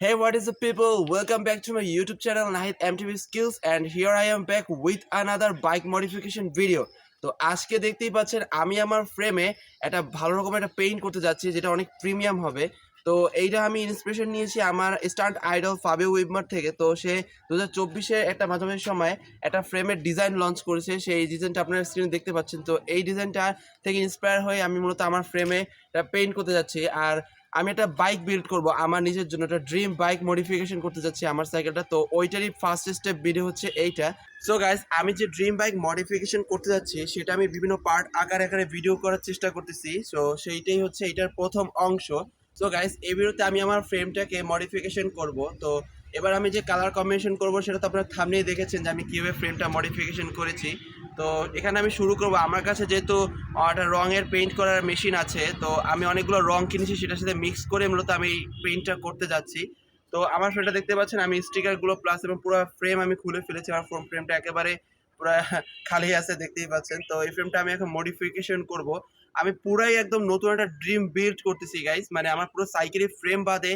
Hey, what is up, people? Welcome back to my YouTube channel Nahid MTV Skills, and here I am back with another bike modification video. তো আজকে দেখতেই পাচ্ছেন আমি আমার ফ্রেমে একটা ভালো রকম একটা পেইন্ট করতে যাচ্ছি যেটা অনেক প্রিমিয়াম হবে তো এইটা আমি ইন্সপিরেশন নিয়েছি আমার স্টান্ট আইডল ফাবিও উইবমার থেকে। তো সে দু হাজার চব্বিশে একটা মাঝামাঝি সময় একটা ফ্রেমের ডিজাইন লঞ্চ করেছে। সেই ডিজাইনটা আপনার স্ক্রিনে দেখতে পাচ্ছেন। তো এই ডিজাইনটা থেকে ইন্সপায়ার হয়ে আমি মূলত আমার ফ্রেমে পেইন্ট করতে যাচ্ছি। আর আমি একটা বাইক বিল্ড করব আমার নিজের জন্য। একটা ড্রিম বাইক মডিফিকেশন করতে যাচ্ছি আমার সাইকেলটা তো ওইটারই ফার্স্ট স্টেপ ভিডিও হচ্ছে এইটা। সো গাইস আমি যে ড্রিম বাইক মডিফিকেশন করতে যাচ্ছি, সেটা আমি বিভিন্ন পার্ট আকারে আকারে ভিডিও করার চেষ্টা করতেছি। সো সেইটাই হচ্ছে এটার প্রথম অংশ। সো গাইস এই ভিডিওতে আমি আমার ফ্রেমটাকে মডিফিকেশন করব। তো, এবার আমি যে কালার কম্বিনেশন করব, সেটা তো আপনারা থামনেই দেখেছেন যে আমি কীভাবে ফ্রেমটা মডিফিকেশন করেছি। তো, এখানে আমি শুরু করব। আমার কাছে যেহেতু একটা রঙের পেইন্ট করার মেশিন আছে, তো আমি অনেকগুলো রং কিনেছি, সেটার সাথে মিক্স করে মূলত আমি এই পেইন্টটা করতে যাচ্ছি। তো, আমার ফ্রেমটা দেখতে পাচ্ছেন, আমি স্টিকারগুলো প্লাস এবং পুরো ফ্রেম আমি খুলে ফেলেছি। আমার ফ্রেমটা একেবারে পুরো খালি আছে, দেখতেই পাচ্ছেন। তো, এই ফ্রেমটা আমি এখন মডিফিকেশন করব। আমি পুরাই একদম নতুন একটা ড্রিম বিল্ড করতেছি গাইস মানে আমার পুরো সাইকেলের ফ্রেম বাদে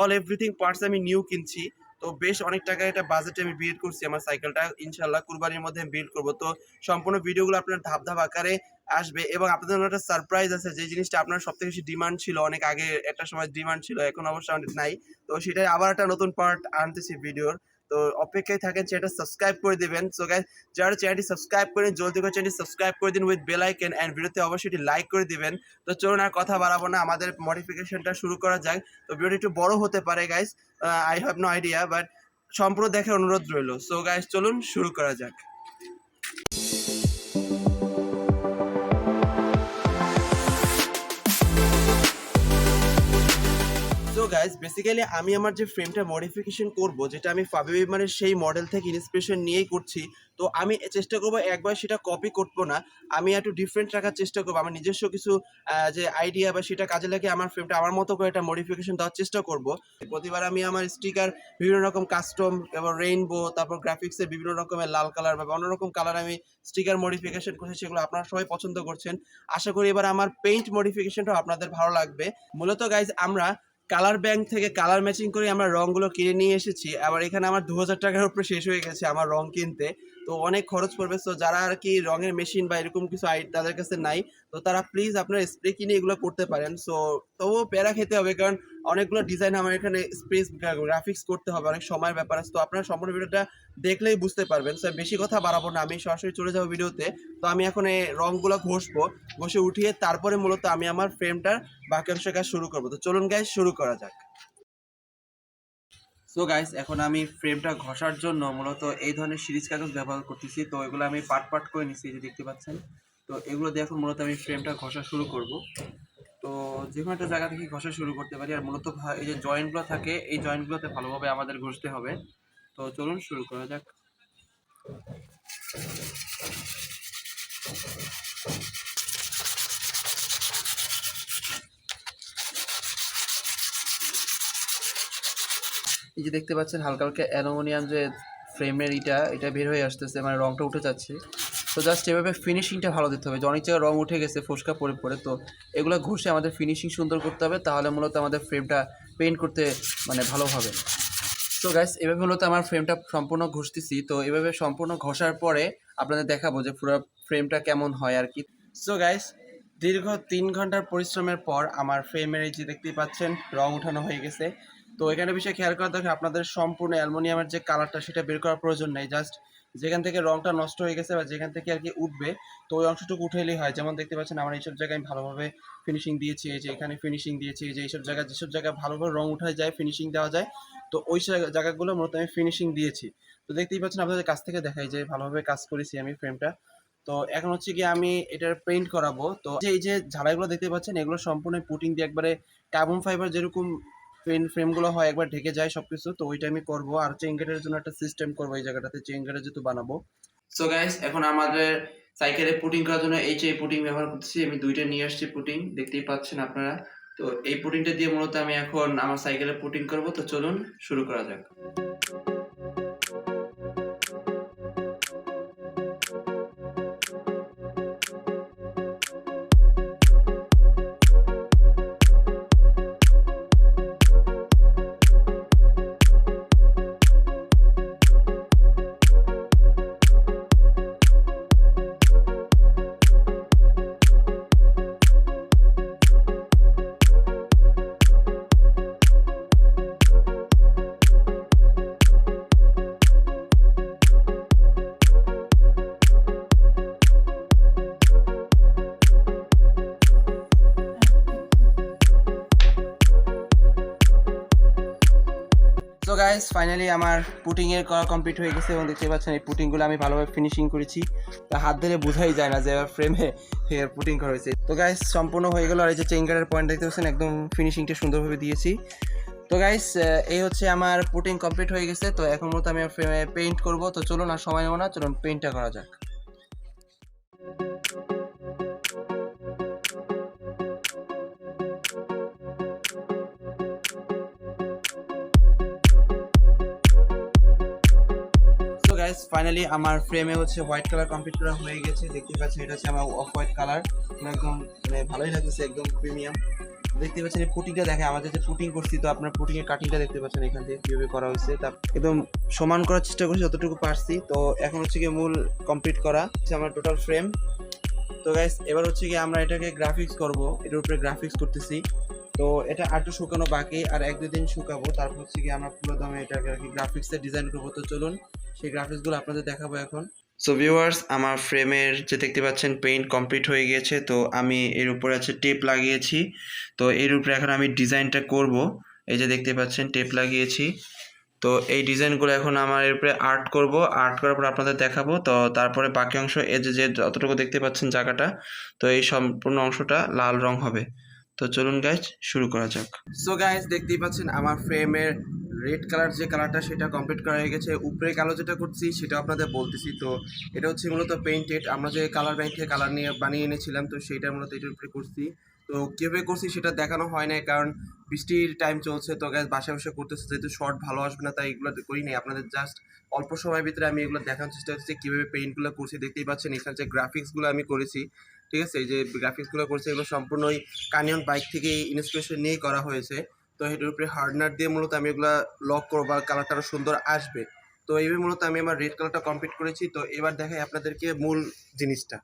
অল এভরিথিং পার্টস আমি নিউ কিনছি। তো বেশ অনেক টাকা একটা বাজেটে আমি বিল্ড করছি আমার সাইকেলটা ইনশাল্লাহ কুরবানির মধ্যে বিল্ড করব। তো সম্পূর্ণ ভিডিওগুলো আপনার ধাপ ধাপ আকারে আসবে এবং আপনাদের জন্য একটা সারপ্রাইজ আছে, যে জিনিসটা আপনার সব থেকে বেশি ডিমান্ড ছিল। অনেক আগে একটা সময় ডিমান্ড ছিল, এখন অবশ্য নাই। তো সেটাই আবার একটা নতুন পার্ট আনতেছি ভিডিওর তো অপেক্ষায় থাকেন চ্যানেলটা সাবস্ক্রাইব করে দেবেন। সো গাইজ যারা চ্যানেলটি সাবস্ক্রাইব করেন, জলদি করে চ্যানেলটি সাবস্ক্রাইব করে দিন উইথ বেল আইকন অ্যান্ড ভিডিওতে অবশ্যই এটি লাইক করে দিবেন। তো চলুন আর কথা বাড়াবো না, আমাদের মডিফিকেশনটা শুরু করা যাক। তো ভিডিওটি একটু বড় হতে পারে guys I have no idea but সম্পূর্ণ দেখার অনুরোধ রইল। সো গাইজ চলুন শুরু করা যাক। সো গাইস বেসিক্যালি আমি আমার যে ফ্রেমটা মডিফিকেশন করব, যেটা আমি ফাবি উইমানের সেই মডেল থেকে ইন্সপিরেশন নিয়েই করছি, তো আমি চেষ্টা করব একবার সেটা কপি করব না, আমি একটু ডিফারেন্ট রাখার চেষ্টা করব, আমার নিজস্ব কিছু যে আইডিয়া বা সেটা কাজে লাগিয়ে আমার ফ্রেমটা আমার মতো করে একটা মডিফিকেশন দেওয়ার চেষ্টা করব। প্রতিবার আমি আমার স্টিকার বিভিন্ন রকম কাস্টম এবং রেইনবো তারপর গ্রাফিক্সের বিভিন্ন রকমের লাল কালার বা অন্যরকম কালার আমি স্টিকার মডিফিকেশন করছি, সেগুলো আপনারা সবাই পছন্দ করছেন। আশা করি এবার আমার পেইন্ট মডিফিকেশনটাও আপনাদের ভালো লাগবে। মূলত গাইজ আমরা কালার ব্যাংক থেকে কালার ম্যাচিং করে আমরা রঙগুলো কিনে নিয়ে এসেছি। আবার এখানে আমার দু হাজার টাকার উপরে শেষ হয়ে গেছে আমার রং কিনতে। তো অনেক খরচ পড়বে। তো যারা আর কি রঙের মেশিন বা এরকম কিছু আই তাদের কাছে নাই, তো তারা প্লিজ আপনার স্প্রে কিনে এগুলো করতে পারেন। সো তবুও প্যারা খেতে হবে, কারণ অনেকগুলো ডিজাইন আমার এখানে স্পেস গ্রাফিক্স করতে হবে, অনেক সময়ের ব্যাপার আছে। তো আপনারা সম্পূর্ণ ভিডিওটা দেখলেই বুঝতে পারবেন। সো বেশি কথা বাড়াবো না, আমি সরাসরি চলে যাব ভিডিওতে। তো আমি এখন এই রংগুলো ঘষবো, ঘষে উঠিয়ে তারপরে মূলত আমি আমার ফ্রেমটার বাকি অংশ কাজ শুরু করব। তো চলুন গাইজ শুরু করা যাক। সো গাইস এখন আমি ফ্রেমটা ঘষার জন্য মূলত এই ধরনের সিরিজ কাগজ ব্যবহার করতেছি। তো এগুলো আমি পার্ট পার্ট করে নিচ্ছি যে দেখতে পাচ্ছেন। তো এগুলো দিয়ে এখন মূলত আমি ফ্রেমটা ঘষা শুরু করব। তো যে কোনো একটা জায়গা থেকে ঘষা শুরু করতে পারি। আর মূলত এই যে জয়েন্টগুলো থাকে, এই জয়েন্টগুলোতে ভালোভাবে আমাদের ঘষতে হবে। তো চলুন শুরু করা যাক। এই যে দেখতে পাচ্ছেন হালকা হালকা অ্যালুমিনিয়াম যে ফ্রেমের ইটা, এটা বের হয়ে আসতেছে মানে রংটা উঠে যাচ্ছে। তো জাস্ট এভাবে ফিনিশিংটা ভালো দিতে হবে। যে অনেক জায়গায় রং উঠে গেছে, ফোসকা পড়ে পড়ে। তো এগুলো ঘষে আমাদের ফিনিশিং সুন্দর করতে হবে, তাহলে মূলত আমাদের ফ্রেমটা পেইন্ট করতে মানে ভালো হবে। তো গাইস এভাবে মূলত আমার ফ্রেমটা সম্পূর্ণ ঘষতেছি। তো এভাবে সম্পূর্ণ ঘষার পরে আপনাদের দেখাবো যে পুরো ফ্রেমটা কেমন হয় আর কি। সো গাইস দীর্ঘ তিন ঘণ্টার পরিশ্রমের পর আমার ফ্রেমের এই যে দেখতেই পাচ্ছেন, রং উঠানো হয়ে গেছে। তো এখানে বিষয়ে খেয়াল করা দরকার, আপনাদের সম্পূর্ণ অ্যালুমিনিয়ামের যে কালারটা সেটা বের করার প্রয়োজন নেই। জাস্ট যেখান থেকে রংটা নষ্ট হয়ে গেছে বা যেখান থেকে আর কি উঠবে, তো ওই অংশটুকু উঠেলেই হয়। যেমন দেখতে পাচ্ছেন, আমার এইসব জায়গায় আমি ভালোভাবে ফিনিশিং দিয়েছি, এই যে এখানে ফিনিশিং দিয়েছি, এই যে এইসব জায়গায়, যেসব জায়গায় ভালোভাবে রং উঠা যায় ফিনিশিং দেওয়া যায়, তো ওই জায়গা- জায়গাগুলো মূলত আমি ফিনিশিং দিয়েছি। তো দেখতেই পাচ্ছেন, আপনাদের কাছ থেকে দেখাই যে ভালোভাবে কাজ করেছি আমি ফ্রেমটা তো এখন হচ্ছে কি আমি এটার পেইন্ট করাবো। তো এই যে ঝালাইগুলো দেখতে পাচ্ছেন, এগুলো সম্পূর্ণ পুটিং দিয়ে একবারে কার্বন ফাইবার যেরকম পেন ফ্রেমগুলো হয়, একবার ঢেকে যায় সবকিছু, তো ওইটা আমি করব। আর চেইন গেটের জন্য একটা সিস্টেম করব এই জায়গাটাতে চেইন গেটে যেহেতু বানাবো। সো গাইস এখন আমাদের সাইকেলে পুটিং করার জন্য এই যে পুটিং ব্যবহার করতেছি, আমি দুইটা নিয়ে আসছি পুটিং দেখতেই পাচ্ছেন আপনারা। তো এই পুটিংটা দিয়ে মূলত আমি এখন আমার সাইকেলে পুটিং করব, তো চলুন শুরু করা যাক। গাইস ফাইনালি আমার পুটিং এর করা কমপ্লিট হয়ে গেছে এবং দেখতে পাচ্ছেন এই পুটিংগুলো আমি ভালোভাবে ফিনিশিং করেছি। তা হাত ধরে বোঝাই যায় না যে ফ্রেমে পুটিং করা হয়েছে। তো গাইস সম্পূর্ণ হয়ে গেল আর এই যে চেঙ্গারের পয়েন্ট দেখতে পাচ্ছেন, একদম ফিনিশিংটা সুন্দরভাবে দিয়েছি। তো গাইস এই হচ্ছে আমার পুটিং কমপ্লিট হয়ে গেছে। তো এখন মতো আমি ফ্রেমে পেইন্ট করব। তো চলুন আর সময় নেব না, চলুন পেইন্টটা করা যাক। ফাইনালি আমার ফ্রেমে হচ্ছে হোয়াইট কালার কমপ্লিট করা হয়ে গেছে। দেখতে পাচ্ছেন, এটা হচ্ছে আমার অফ হোয়াইট কালার একদম মানে ভালোই লাগতেছে, একদম প্রিমিয়াম দেখতে পাচ্ছেন, এই পুটিংটা দেখে আমাদের যে পুটিং করছি, তো আপনার পুটিং এর কাটিংটা দেখতে পাচ্ছেন এখান থেকে কীভাবে করা হয়েছে। তা একদম সমান করার চেষ্টা করছি, যতটুকু পারছি। তো এখন হচ্ছে গিয়ে মূল কমপ্লিট করা হচ্ছে আমার টোটাল ফ্রেম তো গাইস এবার হচ্ছে কি আমরা এটাকে গ্রাফিক্স করব। এটার উপরে গ্রাফিক্স করতেছি। তো এটা একটু শুকানো বাকি, আর এক দুই দিন শুকাবো। তারপর হচ্ছে কি আমরা পুরো দমে এটাকে আর কি গ্রাফিক্সের ডিজাইন করব। তো চলুন, সেই গ্রাফিক্সগুলো আপনাদের দেখাবো এখন। সো ভিউয়ার্স আমার ফ্রেমের যে দেখতে পাচ্ছেন পেইন্ট কমপ্লিট হয়ে গিয়েছে তো আমি এর উপরে আছে টেপ লাগিয়েছি। তো এর উপরে এখন আমি ডিজাইনটা করব। এই যে দেখতে পাচ্ছেন টেপ লাগিয়েছি। তো এই ডিজাইনগুলো এখন আমার এর উপরে আর্ট করব। আর্ট করার পর আপনাদের দেখাবো। তো তারপরে বাকি অংশ, এই যে যতটুকু দেখতে পাচ্ছেন জায়গাটা, তো এই সম্পূর্ণ অংশটা লাল রং হবে। তো চলুন গাইজ শুরু করা যাক। সো গাইজ দেখতেই পাচ্ছেন আমার ফ্রেমের রেড কালার যে কালারটা সেটা কমপ্লিট করা হয়ে গেছে। উপরে কালো যেটা করছি সেটা আপনাদের বলতেছি। তো এটা হচ্ছে মূলত পেইন্টেড আমরা যে কালার ব্যাংক থেকে কালার নিয়ে বানিয়ে এনেছিলাম, তো সেইটা মূলত এটার উপরে করছি। তো কীভাবে করছি সেটা দেখানো হয় না কারণ বৃষ্টির টাইম চলছে। তো গ্যাস বাসা বসে করতেছে, যেহেতু শর্ট ভালো আসবে না, তাই এগুলো করি নাই। আপনাদের জাস্ট অল্প সময়ের ভিতরে আমি এগুলো দেখানোর চেষ্টা করছি কীভাবে পেইন্টগুলো করছি। দেখতেই পাচ্ছেন এখানে যে গ্রাফিক্সগুলো আমি করেছি ঠিক আছে? এই যে গ্রাফিক্সগুলো করছে, এগুলো সম্পূর্ণই কানিয়ন বাইক থেকে ইন্সপিরেশন নিয়েই করা হয়েছে। তো এটার উপরে হার্ডনার দিয়ে মূলত আমি এগুলো লক করব বা কালারটা আরও সুন্দর আসবে। তো এইভাবে মূলত আমি আমার রেড কালারটা কমপ্লিট করেছি। তো এবার দেখাই আপনাদেরকে মূল জিনিসটা।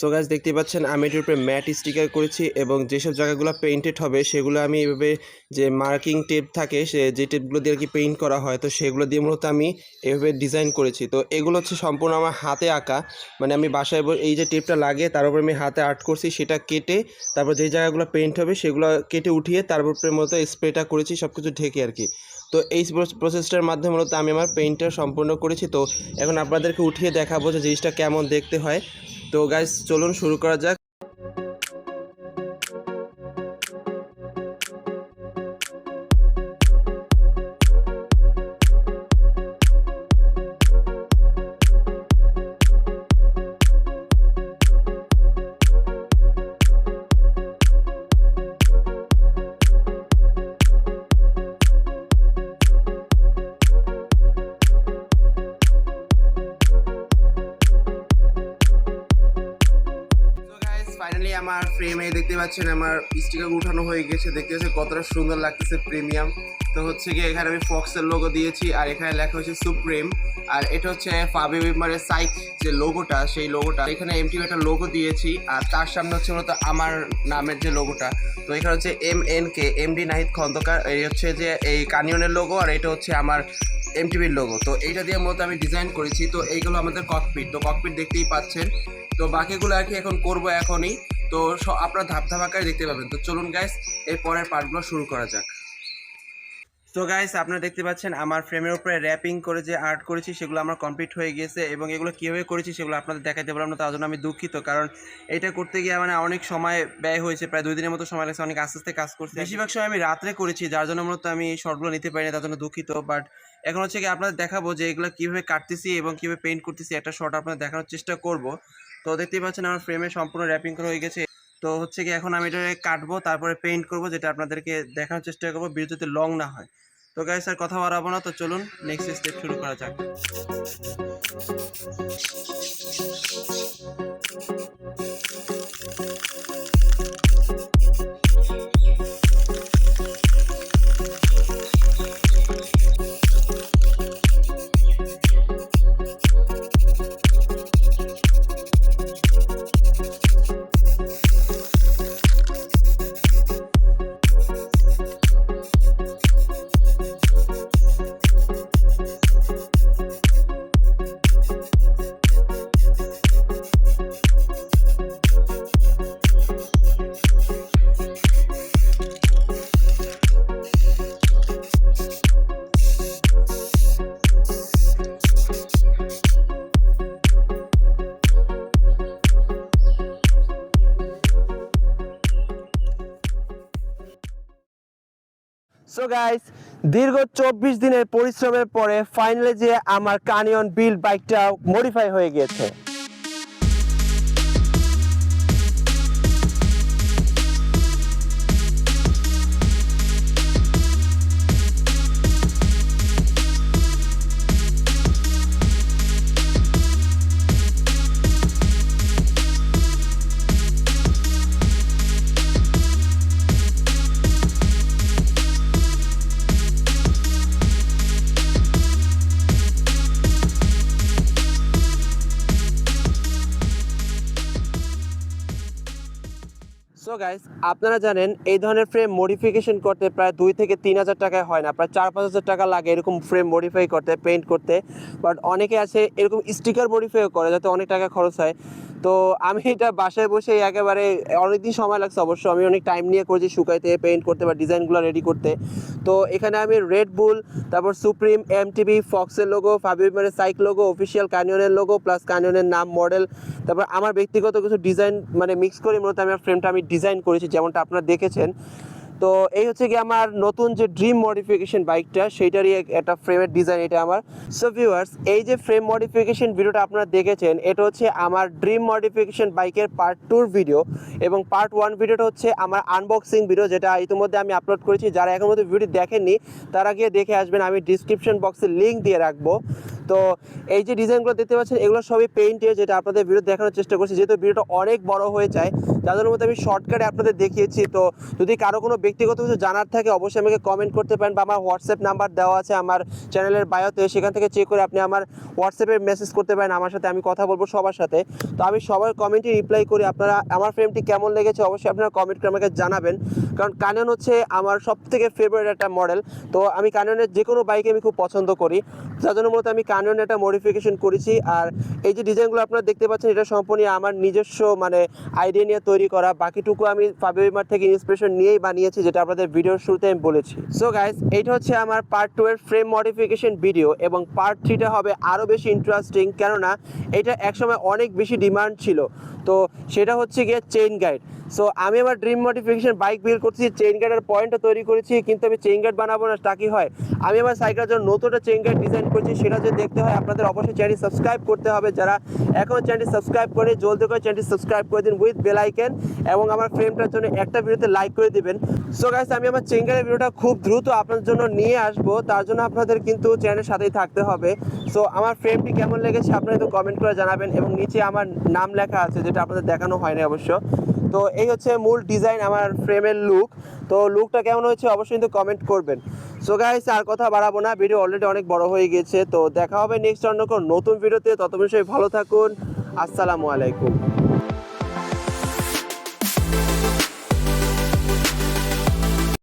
সো গাছ দেখতে পাচ্ছেন, আমি এটার উপরে ম্যাট স্টিকার করেছি এবং যেসব জায়গাগুলো পেইন্টেড হবে, সেগুলো আমি এভাবে যে মার্কিং টেপ থাকে, সে যে টেপগুলো দিয়ে আর কি পেইন্ট করা হয়, তো সেগুলো দিয়ে মূলত আমি এভাবে ডিজাইন করেছি। তো এগুলো হচ্ছে সম্পূর্ণ আমার হাতে আঁকা। মানে আমি বাসায় এই যে টেপটা লাগে, তার উপরে আমি হাতে আর্ট করছি, সেটা কেটে তারপর যে জায়গাগুলো পেইন্ট হবে, সেগুলো কেটে উঠিয়ে তার উপরে মূলত স্প্রেটা করেছি সব কিছু ঢেকে আর কি। তো এই প্রসেসটার মাধ্যমে মূলত আমি আমার পেইন্টটা সম্পূর্ণ করেছি। তো এখন আপনাদেরকে উঠিয়ে দেখাবো যে জিনিসটা কেমন দেখতে হয়। তো গাইজ চলুন শুরু করা যাক। দেখতে পাচ্ছেন আমার স্টিকার উঠানো হয়ে গেছে, দেখতে পাচ্ছেন কতটা সুন্দর লাগতেছে প্রিমিয়াম তো হচ্ছে কি এখানে আমি ফক্সের লোগো দিয়েছি, আর এখানে লেখা হচ্ছে সুপ্রিম আর এটা হচ্ছে ফাবি উইমারের সাইক যে লোগোটা সেই লোগোটা এখানে এমটি একটা লোগো দিয়েছি, আর তার সামনে হচ্ছে মূলত আমার নামের যে লোগোটা তো এখানে হচ্ছে M N K M D Nahid Khandakar, এই হচ্ছে যে এই কানিয়নের লোগো আর এটা হচ্ছে আমার এমটিভির লোগো তো এইটা দিয়ে মূলত আমি ডিজাইন করেছি, তো এইগুলো আমাদের ককপিট তো ককপিট দেখতেই পাচ্ছেন। তো বাকিগুলো আর কি এখন করব এখনই। তো আপনারা ধাপ ধাপ আকারে দেখতে পাবেন। তো চলুন গাইস এর পরের পার্টগুলো শুরু করা যাক। তো গাইস আপনারা দেখতে পাচ্ছেন আমার ফ্রেমের উপরে র্যাপিং করে যে আর্ট করেছি, সেগুলো আমার কমপ্লিট হয়ে গেছে এবং এগুলো কীভাবে করেছি সেগুলো আপনাদের দেখাতে পারলাম না, তার জন্য আমি দুঃখিত। কারণ এটা করতে গিয়ে মানে অনেক সময় ব্যয় হয়েছে, প্রায় দুই দিনের মতো সময় লাগছে, অনেক আস্তে আস্তে কাজ করছি। বেশিরভাগ সময় আমি রাত্রে করেছি, যার জন্য মূলত আমি শর্টগুলো নিতে পারি না তার জন্য দুঃখিত। বাট এখন হচ্ছে কি আপনাদের দেখাবো যে এগুলো কীভাবে কাটতেছি এবং কীভাবে পেইন্ট করতেছি, একটা শর্ট আপনাদের দেখানোর চেষ্টা করব। তো দেখতেই পাচ্ছেন আমার ফ্রেমে সম্পূর্ণ র্যাপিং করা হয়ে গেছে। তো হচ্ছে কি এখন আমি এটা কাটবো, তারপরে পেইন্ট করব, যেটা আপনাদেরকে দেখানোর চেষ্টা করব বিরতিতে লং না হয়। তো গাইস স্যার কথা বাড়াবো না, তো চলুন নেক্সট স্টেপ শুরু করা যাক। গাইস দীর্ঘ চব্বিশ দিনের পরিশ্রমের পরে ফাইনালি যে আমার কানিয়ন বিল বাইকটা মডিফাই হয়ে গিয়েছে সো গাইস আপনারা জানেন এই ধরনের ফ্রেম মডিফিকেশন করতে প্রায় দুই থেকে তিন হাজার টাকায় হয় না, প্রায় চার, পাঁচ হাজার টাকা লাগে এরকম ফ্রেম মডিফাই করতে পেন্ট করতে। বাট অনেকে আছে এরকম স্টিকার মডিফাইও করে, যাতে অনেক টাকা খরচ হয়। তো আমি এটা বাসায় বসে একেবারে, অনেকদিন সময় লাগছে অবশ্য, আমি অনেক টাইম নিয়ে করেছি শুকাইতে পেইন্ট করতে বা ডিজাইনগুলো রেডি করতে। তো এখানে আমি রেড বুল তারপর সুপ্রিম এম টিভি ফক্সের লোগো ফাবিমারের সাইক লোগো অফিসিয়াল কানিয়নের লোগো প্লাস কানিয়নের নাম মডেল তারপর আমার ব্যক্তিগত কিছু ডিজাইন মানে মিক্স করে মূলত আমি ফ্রেমটা আমি ডিজাইন করেছি, যেমনটা আপনারা দেখেছেন। তো এই হচ্ছে কি আমার নতুন যে ড্রিম মডিফিকেশন বাইকটা সেইটারই এক- একটা ফ্রেমের ডিজাইন এটা আমার। সো ভিউয়ার্স এই যে ফ্রেম মডিফিকেশন ভিডিওটা আপনারা দেখেছেন, এটা হচ্ছে আমার ড্রিম মডিফিকেশন বাইকের পার্ট টুর ভিডিও এবং পার্ট ওয়ান ভিডিওটা হচ্ছে আমার আনবক্সিং ভিডিও যেটা ইতিমধ্যে আমি আপলোড করেছি। যারা এখন মধ্যে ভিডিও দেখেননি, তারা গিয়ে দেখে আসবেন। আমি ডিসক্রিপশন বক্সে লিঙ্ক দিয়ে রাখব। তো এই যে ডিজাইনগুলো দেখতে পাচ্ছেন, এগুলো সবই পেইন্টের যেটা আপনাদের ভিডিও দেখানোর চেষ্টা করছি। যেহেতু ভিডিওটা অনেক বড় হয়ে যায় যাদের মধ্যে আমি শর্টকাটে আপনাদের দেখিয়েছি। তো যদি কারও কোনো ব্যক্তিগত কিছু জানার থাকে, অবশ্যই আমাকে কমেন্ট করতে পারেন বা আমার হোয়াটসঅ্যাপ নাম্বার দেওয়া আছে আমার চ্যানেলের বায়োতে সেখান থেকে চেক করে আপনি আমার হোয়াটসঅ্যাপে মেসেজ করতে পারেন, আমার সাথে আমি কথা বলব সবার সাথে। তো আমি সবার কমেন্টে রিপ্লাই করি, আপনারা আমার ফ্রেমটি কেমন লেগেছে অবশ্যই আপনারা কমেন্ট করে আমাকে জানাবেন। কারণ কানন হচ্ছে আমার সব থেকে ফেভারিট একটা মডেল তো আমি কাননের যে কোনো বাইকে আমি খুব পছন্দ করি। যার জন্য মূলত আমি কানন একটা মডিফিকেশন করেছি। আর এই যে ডিজাইনগুলো আপনারা দেখতে পাচ্ছেন, এটা সম্পূর্ণ আমার নিজস্ব মানে আইডিয়া নিয়ে তৈরি করা। বাকিটুকু আমি ফাবিমার থেকে ইন্সপিরেশন নিয়েই বানিয়েছি, যেটা আপনাদের ভিডিওর শুরুতে আমি বলেছি। সো গাইস এইটা হচ্ছে আমার পার্ট টু এর ফ্রেম মডিফিকেশন ভিডিও এবং পার্ট থ্রিটা হবে আরও বেশি ইন্টারেস্টিং কেননা, এটা একসময় অনেক বেশি ডিমান্ড ছিল। তো সেটা হচ্ছে গিয়ে চেইন গাইড সো আমি আমার ড্রিম মডিফিকেশন বাইক বিল্ড করছি চেইন গার্ডের পয়েন্টও তৈরি করেছি, কিন্তু আমি চেইন গার্ড বানাবো না, তা কি হয়? আমি আমার সাইকেলের জন্য নতুন একটা চেইন গার্ড ডিজাইন করছি, সেটা যদি দেখতে হয়, আপনাদের অবশ্যই চ্যানেল সাবস্ক্রাইব করতে হবে। যারা এখন চ্যানেলটি সাবস্ক্রাইব করে জলদি করে চ্যানেলটি সাবস্ক্রাইব করে দিন উইথ বেল আইকন এবং আমার ফ্রেমটার জন্য একটা ভিডিওতে লাইক করে দিবেন। সো গাইস আমি আমার চেইন গার্ডের ভিডিওটা খুব দ্রুত আপনাদের জন্য নিয়ে আসব। তার জন্য আপনাদের কিন্তু চ্যানেলের সাথেই থাকতে হবে। সো আমার ফ্রেমটি কেমন লেগেছে, আপনারা একটু কমেন্ট করে জানাবেন এবং নিচে আমার নাম লেখা আছে, যেটা আপনাদের দেখানো হয়নি অবশ্য। তো এই হচ্ছে মূল ডিজাইন আমার ফ্রেমের লুক তো লুকটা কেমন হয়েছে, অবশ্যই কিন্তু কমেন্ট করবেন। সো গাইস আর কথা বাড়াবো না ভিডিও অলরেডি অনেক বড় হয়ে গেছে, তো দেখা হবে নেক্সট অন্য কোনো নতুন ভিডিওতে তত বিষয়ে ভালো থাকুন, আসসালামু আলাইকুম।